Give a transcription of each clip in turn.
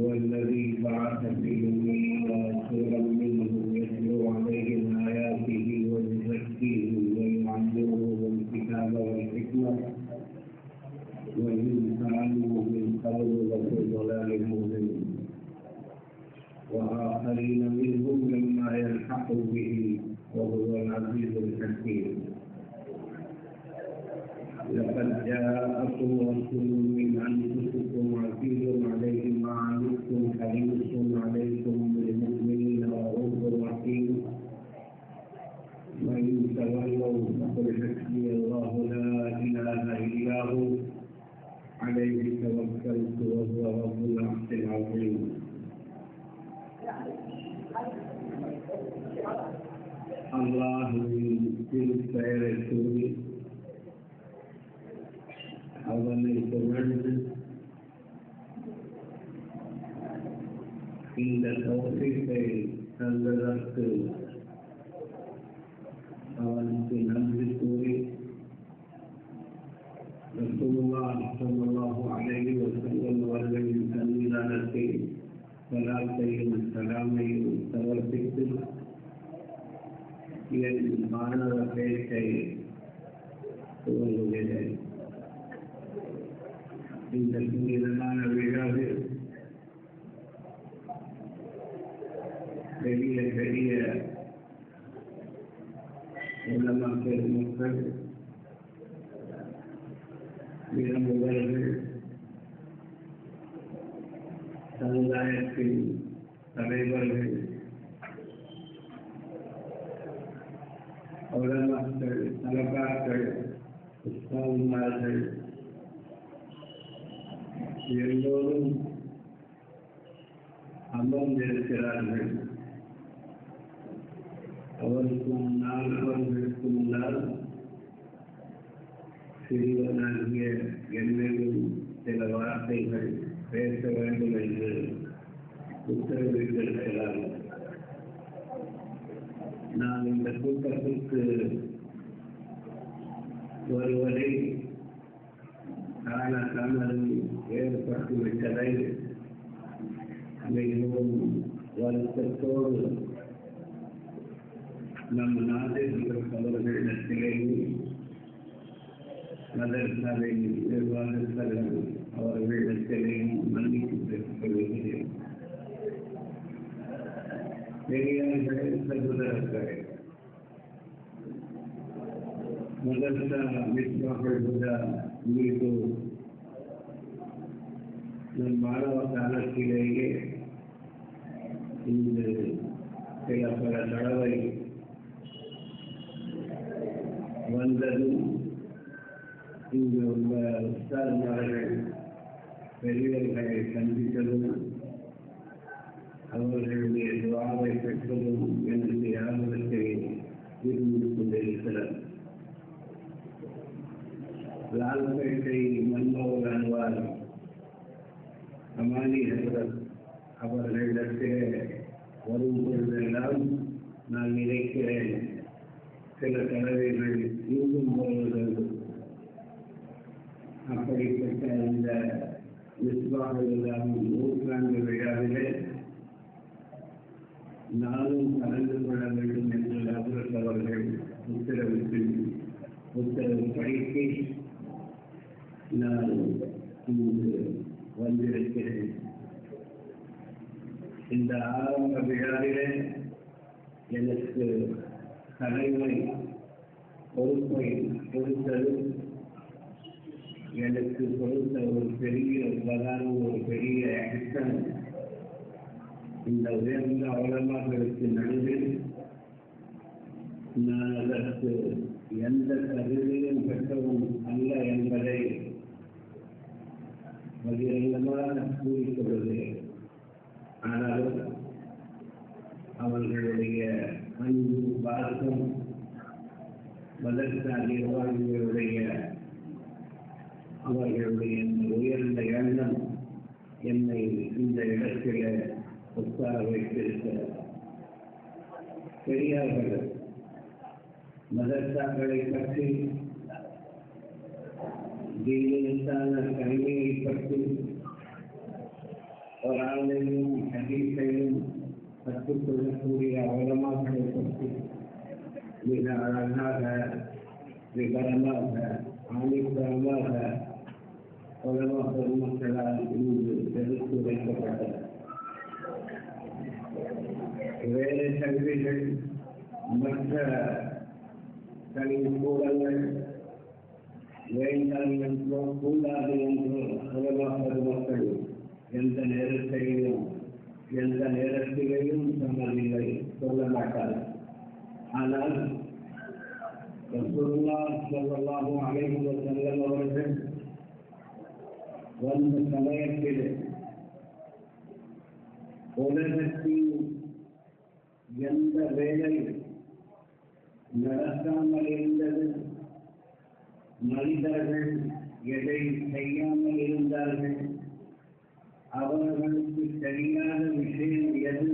هو الذي بعث في الأمين رسولا منهم சலாத்தையும் சலாமையும் சமர்ப்பித்து என் மாணவ பேச்சை துவங்குகிறேன். இந்த புனிதமான விழாவில் பெரிய பெரிய உலமா பெருமக்கள் சமுதாயத்தின் தலைவர்கள் உலமாக்கள் தலகாக்கள் உஸ்தாதுமார்கள் எல்லோரும் அமர்ந்திருக்கிறார்கள். அவருக்கு முன்னால் அவர்களுக்கு முன்னால் சிறுவனாகிய என்னையும் சில வார்த்தைகள் பேச வேண்டும் என்று உத்தரவிட்டிருக்கிறார்கள் நான் இந்த கூட்டத்திற்கு வருவதை கால தாமதம் ஏற்பட்டுவிட்டதை மிகவும் வருத்தத்தோடு நம் நாட்டில் இருப்பவர்களிடத்திலேயும் மதர்சாவின் நிர்வாகத்தர்கள் அவர்களிடத்திலேயும் மன்னிப்பு பெற்றுக் கொள்கிறேன். பெரியார்களே சகோதரர்களே மதர்சா விஸ்வாக்கள் புதா மீது நம் மாணவ காலத்திலேயே இன்று சில பல தடவை வந்ததும் இங்கு உள்ள உஸ்தாதுமார்கள் பெரியவர்களை சந்தித்ததும் அவர்களுடைய துவாவை பெற்றதும் என்னுடைய ஆர்வத்தை இருந்து கொண்டிருக்கிறார் லால்பேட்டை மன்மோகன் அன்வார் அமானி ஹசரத் அவர்களிடத்தில் வரும் பொழுதெல்லாம் நான் நினைக்கிறேன். சில தலைவர்கள் இங்கும் போவதுண்டு. அப்படிப்பட்ட இந்த விஸ்வாகம் நூற்றாண்டு விழாவிலே நானும் கலந்து கொள்ள வேண்டும் என்று அபுரத் அவர்கள் உத்தரவிட்டு உத்தரவு படித்து நான் இங்கு வந்திருக்கிறேன். இந்த ஆரம்ப விழாவிலே எனக்கு தலைமை பொறுப்பை கொடுத்தது எனக்கு கொடுத்த ஒரு பெரிய பிரதான ஒரு பெரிய ஆக்ஷன் இந்த உயர்ந்த அவலமார்களுக்கு நடுவில் நான் அதற்கு எந்த கருவியும் பெற்றவும் அல்ல என்பதை பகிரங்கமாக கூறிக்கொள்கிறேன் ஆனாலும் அவர்களுடைய அன்பு பாசம் வளர்ச்சி ஆகிய வாழ்வு ಮದರ್ಸಾಗಳು ಇಪ್ಪತ್ತು दीनी इंसान कहीं इपत्ति ಒರಾಳೆಯು ಹದೀಸೆಯು ಕತ್ತುಕೊಳ್ಳ ಕೂಡಿಯ ಅವಲಮಾಪಣೆ ಕೊಟ್ಟು ನಿನ್ನ ಅಲ್ಲಾಹ ವಿಬರಲಾಹ ಆಲಿಕಲಾಹ ಒಲಮ ಪರಮಕ್ಕಳ ಇಂದು ಜಗತ್ತು ವೆಚ್ಚಪಟ್ಟ வேறு கல்விகள் மற்ற கல்விக்கூடங்கள் வேண்டாம் என்றோ கூடாது என்றோ உலக மக்கள் எந்த நேரத்திலையும் எந்த நேரத்திலேயும் சொன்னதில்லை சொல்ல மாட்டார்கள் ஆனால் ரசூலுல்லா ஸல்லல்லாஹு அலைஹி வஸல்லம் அவர்கள் வந்த சமயத்தில் உலகத்தின் எந்த வேலை நடக்காமல் இருந்தது மனிதர்கள் எதை செய்யாமல் இருந்தார்கள் அவர்களுக்கு தெரியாத விஷயம் எது?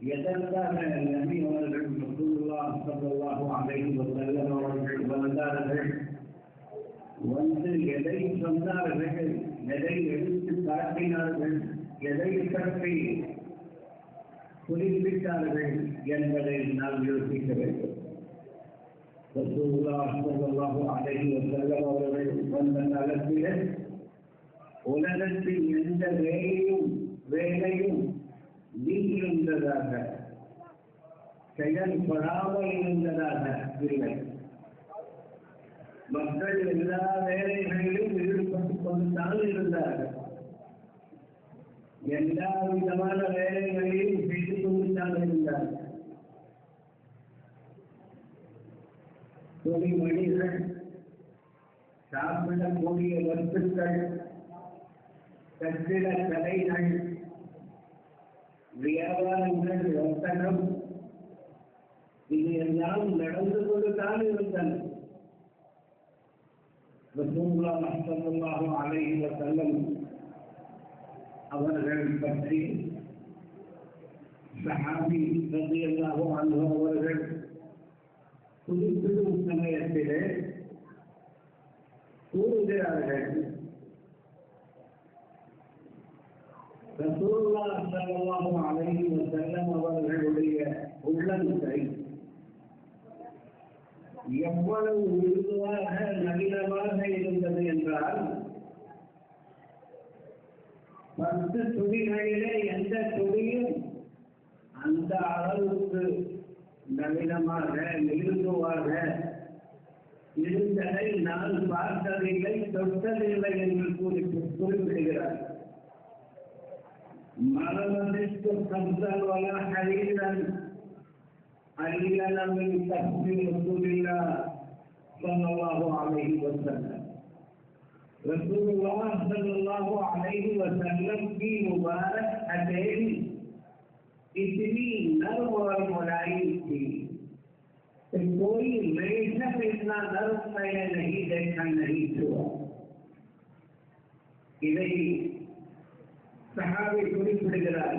எதற்காக நபி அவர்கள் ரசூலுல்லா ஸல்லல்லாஹு அலைஹி வஸல்லம் அவர்கள் வந்தார்கள்? வந்து எதை சொன்னார்கள்? எதை எடுத்து காட்டினார்கள்? எதை பற்றி குறிப்பிட்டார்கள் என்பதை நாம் யோசிக்க வேண்டும். ரசூலுல்லா செல்லம் அவர்கள் வந்த காலத்தில் உலகத்தில் எந்த வேலையும் வேலையும் நீங்கியிருந்ததாக செயல்படாமல் இருந்ததாக இல்லை. மக்கள் எல்லா வேலைகளிலும் ஈடுபட்டுக் கொண்டுதான் இருந்தார்கள். எல்லா விதமான வேலைகளையும் செய்து கொண்டுதான் இருந்தார்கள் துணி மனிதன் சாப்பிடக்கூடிய வஸ்துக்கள் கட்டிட கலைகள் வியாபாரங்கள் வர்த்தகம் இது எல்லாம் நடந்து கொண்டுதான் இருந்தன. ரசூலுல்லாஹி ஸல்லல்லாஹு அலைஹி வஸல்லம் அவர்கள் பற்றி சஹாபி ரலியல்லாஹு அன்ஹு அவர்கள் குறிப்பிடும் சமயத்திலே கூறுகிறார்கள். ரசூல்லா ஸல்லல்லாஹு அலைஹி வஸல்லம் அவர்களுடைய உள்ளங்கை எவ்வளவு மிருதுவாக நவீனமாக இருந்தது என்றால் பத்து துணிகளிலே எந்த துணியும் அந்த அளவுக்கு நவீனமாக மிருதுவாக இருந்ததை நான் பார்த்ததில்லை தொட்டதில்லை என்று கூறி குறிப்பிடுகிறார் மரணத்திற்கு கம்சல் வல ஹரீரன் ألين من كف رسول الله صلى الله عليه وسلم رسول الله صلى الله عليه وسلم کی مبارک ہتھیلی इतनी नर्म और मुलायम थी कि कोई मेढक इतना नर्म मैंने नहीं देखा नहीं छुआ இதை சகாவை குறிப்பிடுகிறார்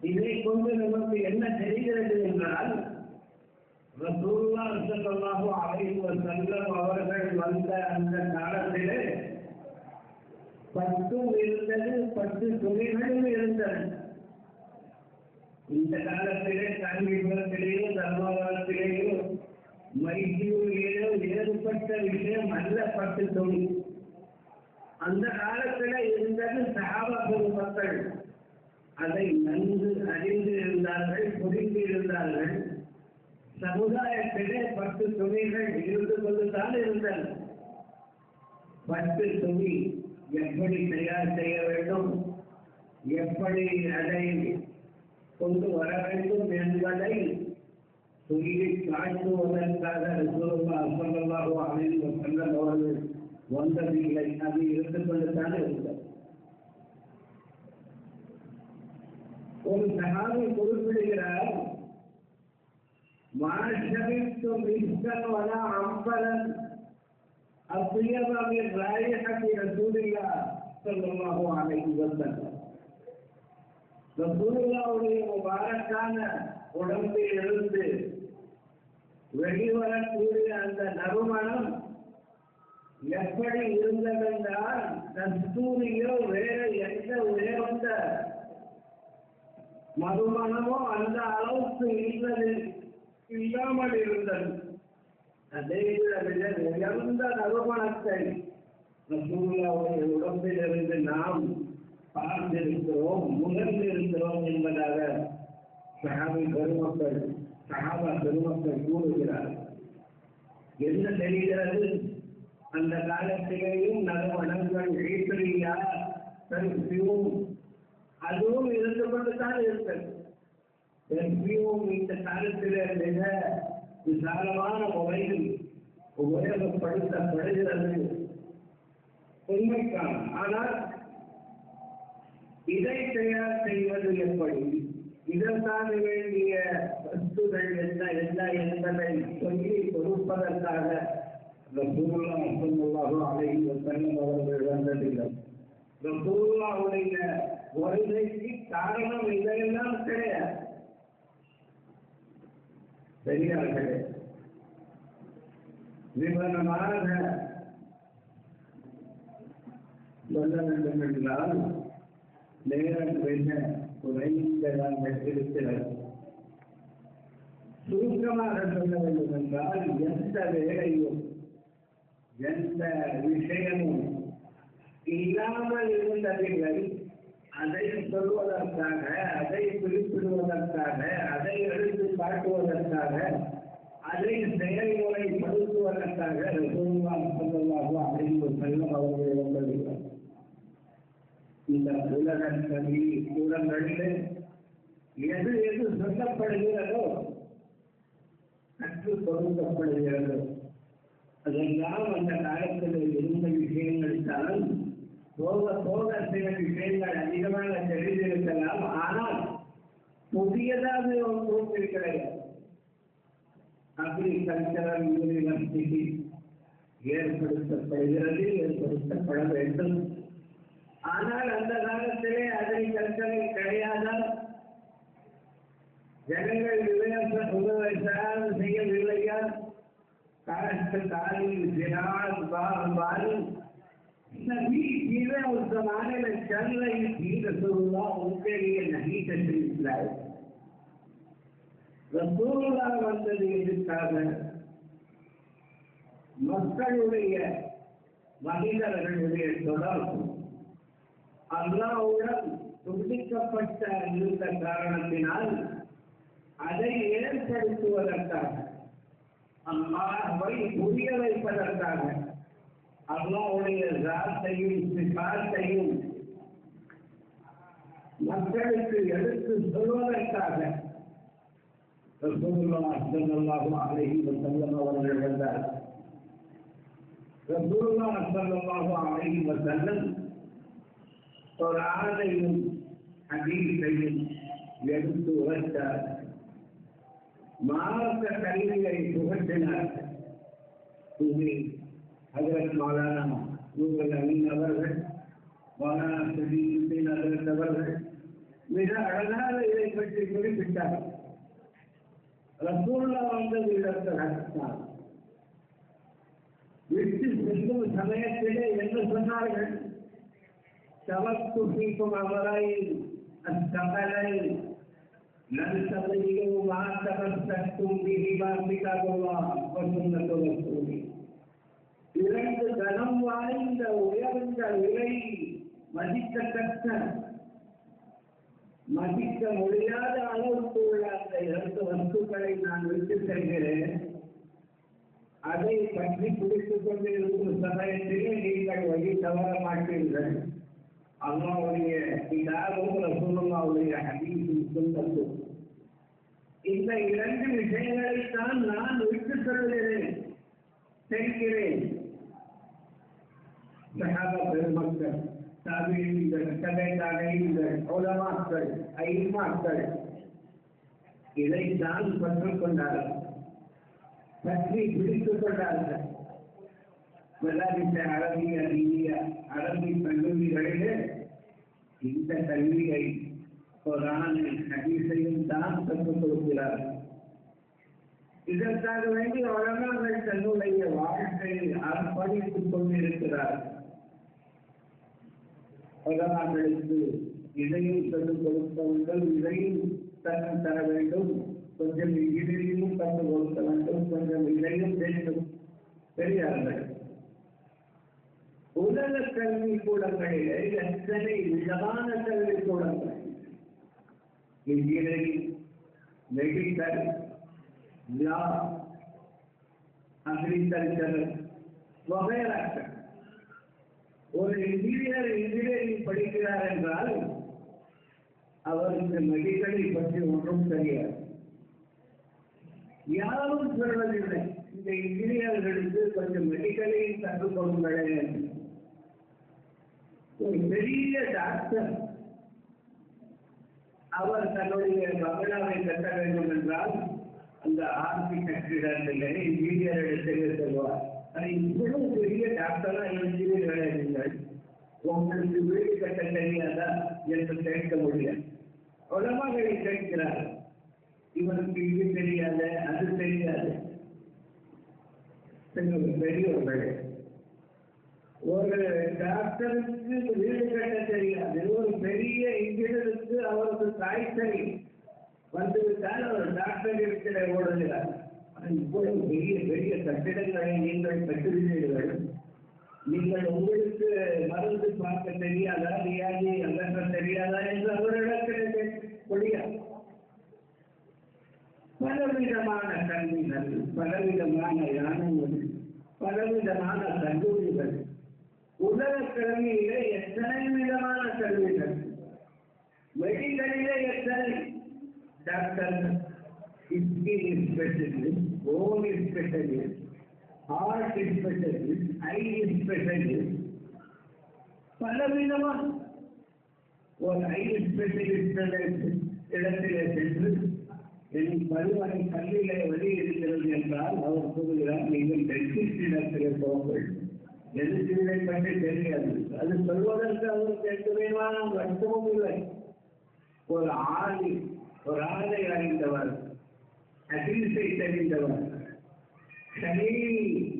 இதை கொண்டு நமக்கு என்ன தெரிகிறது என்றால் ரசூல்லா சல்லாஹு அலைவர் செல்லம் அவர்கள் வந்த அந்த காலத்திலே பத்தும் இருந்தது பத்து துறைகளும் இருந்தது இந்த காலத்திலே கல்விபுரத்திலேயோ தர்மபுரத்திலேயோ மைசூரிலேயோ ஏற்பட்ட விஷயம் அல்ல பட்டு தொழில் அந்த காலத்தில் இருந்தது சகாபா பெருமக்கள் அதை நன்கு அறிந்து இருந்தார்கள் புரிந்து இருந்தார்கள். சமுதாயத்திலே பத்து துணிகள் இருந்து கொண்டுதான் இருந்தன. பத்து துணி எப்படி தயார் செய்ய வேண்டும்? எப்படி அதை கொண்டு வர வேண்டும் என்பதை சொல்லி காட்டுவதற்காக ரசூலுல்லா ஸல்லல்லாஹு அலைஹி வஸல்லம் அவர்கள் வந்ததில்லை. அது இருந்து கொண்டுதான் இருந்தது. ஒரு சகாமி குறிப்பிடுகிறார் மாஷபித்து மிஸ்கன் வலா அம்பலன் அப்பியவ ராயகத்தை ராயிஹத்தி சொல்லமாக ஸல்லல்லாஹு அலைஹி ரசூலுல்லாவுடைய முபாரக்கான உடம்பில் இருந்து வெளிவரக்கூடிய அந்த நறுமணம் எப்படி இருந்ததென்றால் கஸ்தூரியோ வேற எந்த உயர்ந்த மதுமணமோ அந்த அளவுக்கு இல்லது இல்லாமல் இருந்தது. அதே விட உயர்ந்த நறுமணத்தை ரசூலுல்லாவுடைய உடம்பிலிருந்து நாம் பார்த்திருக்கிறோம் முகர்ந்திருக்கிறோம் என்பதாக சகாபி பெருமக்கள் சகாபா பெருமக்கள் கூறுகிறார். என்ன தெரிகிறது? அந்த காலத்திலேயும் நறுமணங்கள் ஈஸ்வரியா பெர்ஃபியூம் அதுவும் இருந்து கொண்டுதான் இருக்கிறது பெர்ஃபியூம் இந்த காலத்திலே மிக விசாலமான முறையில் உபயோகப்படுத்தப்படுகிறது. உண்மைக்கான ஆனால் இதை தயார் செய்வது எப்படி? இதற்காக வேண்டிய வஸ்துகள் என்ன என்ன என்பதை சொல்லி கொடுப்பதற்காக ரசூல்லா ஸல்லல்லாஹு அலைஹி வஸல்லம் அவர்கள் வந்ததில்லை. ரசூலுல்லாவுடைய வருகைக்கு காரணம் இதெல்லாம் கிடையாது. பெரியார்களே விவரமாக சொல்ல வேண்டும் என்றால் நேரம் என்ன? குறைந்ததாக இருக்கிறது. சுருக்கமாக சொல்ல வேண்டும் என்றால் எந்த வேலையும் எந்த விஷயமும் இல்லாமல் இருந்ததில்லை. அதை சொல்வதற்காக அதை குறிப்பிடுவதற்காக அதை எடுத்து காட்டுவதற்காக அதை செயல்முறைப்படுத்துவதற்காக ரசூலுல்லாஹி ஸல்லல்லாஹு அலைஹி செல்லும் அவர்களிடம் இந்த உலகத்தனி கூடங்களில் எது எது சொல்லப்படுகிறதோ கற்றுக் கொடுக்கப்படுகிறதோ. அதெல்லாம் அந்த காலத்தில் இருந்த விஷயங்கள் தான். போக போக சில விஷயங்கள் அதிகமாக தெரிந்திருக்கலாம். ஆனால் புதியதாக ஒன்றும் அக்ரிகல்ச்சரல் யூனிவர்சிட்டி ஏற்படுத்தப்படுகிறது ஏற்படுத்தப்பட வேண்டும். ஆனால் அந்த காலத்திலே அக்ரிகல்ச்சரில் கிடையாதா ஜனங்கள் விவசாயம் விவசாயம் செய்யவில்லையா काश्तकारी जिराज बागबानी सभी चीजें उस जमाने में चल रही थी रसूलुल्लाह उनके लिए नहीं तशरीफ लाए ரசூலுல்லா வந்தது எதுக்காக மக்களுடைய மனிதர்களுடைய தொடர்பு அல்லாவுடன் துண்டிக்கப்பட்ட இருந்த காரணத்தினால் அதை ஏற்படுத்துவதற்காக அல்லாஹ்வை புரிய வைப்பதற்காக அல்லாஹ்வுடைய ஜாத்தையும் சிபாத்தையும் மக்களுக்கு எடுத்து சொல்வதற்காக ரசூலுல்லாஹ் ஸல்லல்லாஹு அலைஹி வஸல்லம் அவர்கள் வந்தார் ரசூலுல்லாஹ் ஸல்லல்லாஹு அலைஹி வஸல்லம் ஒரு ஆணையும் ஹதீஸையும் எடுத்து உரைத்தார் மார்க்க கல்வியை புகட்டினார். இது ஹஜரத் மௌலானா நூகல் அமீன் அவர்கள் மௌலானா சதீன் ஹஜரத் அவர்கள் மிக அழகாக இதை பற்றி குறிப்பிட்டார். ரசூல்லா வந்தது இதற்கு விட்டு செல்லும் சமயத்திலே என்ன சொன்னார்கள். தவக்குசிக்கும் அவரை அத்தகலை لن تضلوا ما تمسكتم بهما كتاب الله وسنة رسوله இரண்டு கனம் வாய்ந்த உயர்ந்த விலை மதிக்கத்தக்க மதிக்க முடியாத அளவுக்கு உள்ள அந்த இரண்டு வஸ்துக்களை நான் விட்டு செல்கிறேன் அதை பற்றி பிடித்துக் கொண்டிருக்கும் சமயத்திலே நீங்கள் வழி தவற மாட்டீர்கள் அல்லாவுடைய கிதாபும் ரசூலுல்லாவுடைய ஹதீஸும் சுன்னத்தும் இந்த இரண்டு விஷயங்களைத்தான் நான் விட்டு செல்கிறேன் செய்கிறேன் சகாப பெருமக்கள் தாபியங்கள் சபை தாகைகள் உலமாக்கள் ஐமாக்கள் இதைத்தான் கற்றுக்கொண்டார்கள் பற்றி பிடித்துக் கொண்டார்கள். மதாரித்த அரபிய இந்திய அரபி கல்லூரிகளிலே இந்த கல்வியை குரானை ஹதீஸையும் தான் கற்றுக் கொடுக்கிறார். இதற்காக வேண்டி வளர்ந்தவர்கள் தன்னுடைய வாழ்க்கையை அர்ப்பணித்துக் கொண்டிருக்கிறார். உலமாக்களுக்கு இதையும் கற்றுக் கொடுத்தவர்கள் இதையும் தர தர வேண்டும். கொஞ்சம் இதையும் கற்றுக் கொடுக்க வேண்டும் கொஞ்சம் இதையும் வேண்டும் பெரியார்கள் உலக கல்வி கூடங்களிலே எத்தனை விதமான கல்வி கூடங்கள்? இன்ஜினியரிங் மெடிக்கல் லா அக்ரிகல்ச்சர் வகைராக்கள் ஒரு இன்ஜினியர் இன்ஜினியரிங் படிக்கிறார் என்றால் அவருக்கு மெடிக்கலை பற்றி ஒன்றும் தெரியாது. யாரும் சொல்வதில்லை. இந்த இன்ஜினியர்களுக்கு கொஞ்சம் மெடிக்கலையும் கற்றுக் கொடுங்களேன். ஒரு பெரிய டாக்டர் அவர் தன்னுடைய பங்களாவை கட்ட வேண்டும் என்றால் அந்த ஆர்கிடெக்டிடத்திலே இன்ஜினியர் எடுத்து செல்வார். அது இவ்வளவு பெரிய டாக்டரா இன்ஜினியர்களே நீங்கள். உங்களுக்கு வீடு கட்ட தெரியாதா என்று கேட்க முடியாது. உலமாகளை கேட்கிறார். இவருக்கு இது தெரியாது அது தெரியாது. பெரியவர்கள் ஒரு டாக்டருக்கு வீடு கட்ட தெரியாது. ஒரு பெரிய இன்ஜினியருக்கு அவருக்கு காய்ச்சல் வந்துவிட்டால் அவர் டாக்டர் இருக்கிற ஓடுகிறார். இவ்வளவு பெரிய பெரிய கட்டிடங்களை நீங்கள் கட்டுகிறீர்கள். நீங்கள் உங்களுக்கு மருந்து பார்க்க தெரியாதா? வியாதி அகற்ற தெரியாதா என்று அவரிடத்தில் முடியாது பலவிதமான கல்விகள் பலவிதமான யானங்கள் பலவிதமான கல்லூரிகள் உலக கல்வியில எத்தனை விதமான கல்விகள்? மெடிக்கலிலே எத்தனை? Doctor skin specialist bone specialist heart specialist eye specialist. பலவிதமா ஒரு ஐ ஸ்பெஷலிஸ்ட் இடத்திலே சென்று என் பருவனை கல்வியிலே வெளியிருக்கிறது என்றால் அவர் கூறுகிறார் நீங்கள் டென்டிஸ்ட் இடத்திலே போங்கள். எதுக்கு இதை பற்றி தெரியாது. அது சொல்வதற்கு அவருக்கு எந்த விதமான வருத்தமும் இல்லை. ஒரு ஆதி ஒரு ஆளை அறிந்தவர் அகிம்சை தெரிந்தவர் சரி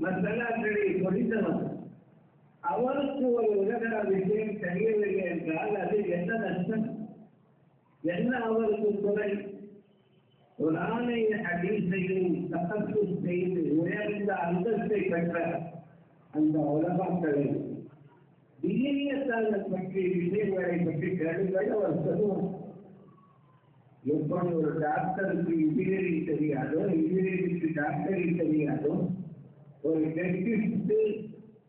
மசாலாக்களை பொழிந்தவர். அவருக்கு ஒரு உலக விஷயம் தெரியவில்லை என்றால் அது என்ன நஷ்டம்? என்ன அவருக்கு குறை? ஒரு ஆணை அகிம்சையில் தகப்பு செய்து உயர்ந்த அந்தஸ்தை பெற்ற அந்த உலகங்களை. விஜயத்தாளர் பற்றி விஜயங்களை பற்றி கேளுங்கள் அவர் சொல்லுவார். எப்படி ஒரு டாக்டருக்கு இன்ஜினியரிங் தெரியாதோ இன்ஜினியரிங்க்கு டாக்டரிங் தெரியாதோ ஒரு டெஸ்டிஸ்ட்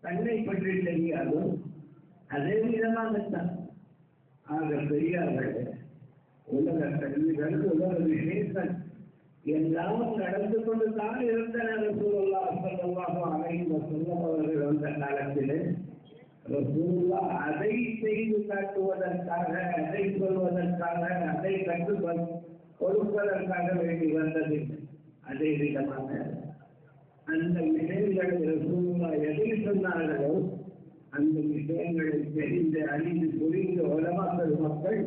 தன்னை பற்றி தெரியாதோ அதே விதமாகத்தான். ஆக பெரியார்கள் உலக கல்விகள் உலக விஷயங்கள் எல்லாம் நடந்து கொண்டு தான் இருந்தனர் ரசூலுல்லா ஸல்லல்லாஹு அலைஹி வஸல்லம் அவர்கள் வந்த காலத்திலே ரசூலுல்லா அதை செய்து காட்டுவதற்காக அதை சொல்வதற்காக அதை கற்று கொடுப்பதற்காக வேண்டி வந்தது. அதே விதமாக அந்த விஷயங்களை ரசூலுல்லா எதை சொன்னார்களோ அந்த விஷயங்களை தெரிந்து அறிந்து புரிந்து உலமாக்கல் மக்கள்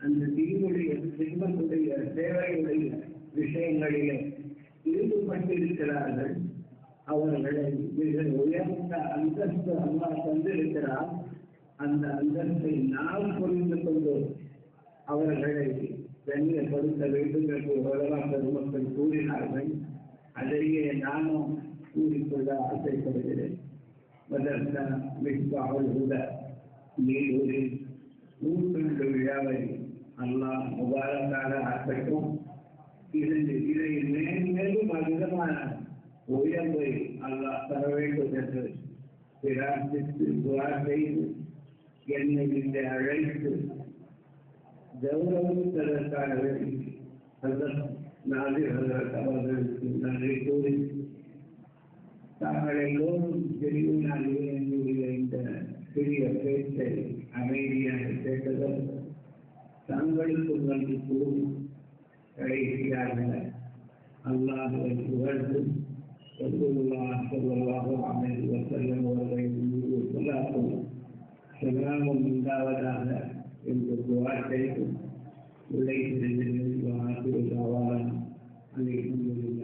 அந்த தீவுடைய சிம்மத்துடைய சேவையுடைய விஷயங்களிலே ஈடுபட்டிருக்கிறார்கள். அவர்களை மிக உயர்ந்த அந்தஸ்து அம்மா தந்திருக்கிறார். அந்த அந்தஸ்தை நாம் புரிந்து கொண்டு அவர்களை கண்ணியப்படுத்த வேண்டும் என்று உலக பெருமக்கள் கூறினார்கள். அதையே நானும் கூறிக்கொள்ள ஆசைப்படுகிறேன். வதர்த்த மிஸ்பாவுல் உத நீரூரில் நூற்றாண்டு விழாவை அல்லாஹ் முபாரக்காக ஆக்கட்டும் இரண்டு இதை மேலும் அதிகமான உயர்வை அல்லாஹ் தர வேண்டும் என்று பிரார்த்தித்து துவா செய்து என்னை இந்த அழைத்து கௌரவிப்பதற்காக வேண்டி நாதிகள் அவர்களுக்கு நன்றி கூறி தாங்கள் எல்லோரும் தெரிவினாலே என்னுடைய இந்த சிறிய பேச்சை அமைதியாக கேட்டதும் தங்களுக்கு நன்றி عيسى الله أكبر رسول الله صلى الله عليه وسلم وسيده صلاته سلام من لا ولا إن تقوى دعاء وليس للنبي وآخر دعوانا الحمد لله.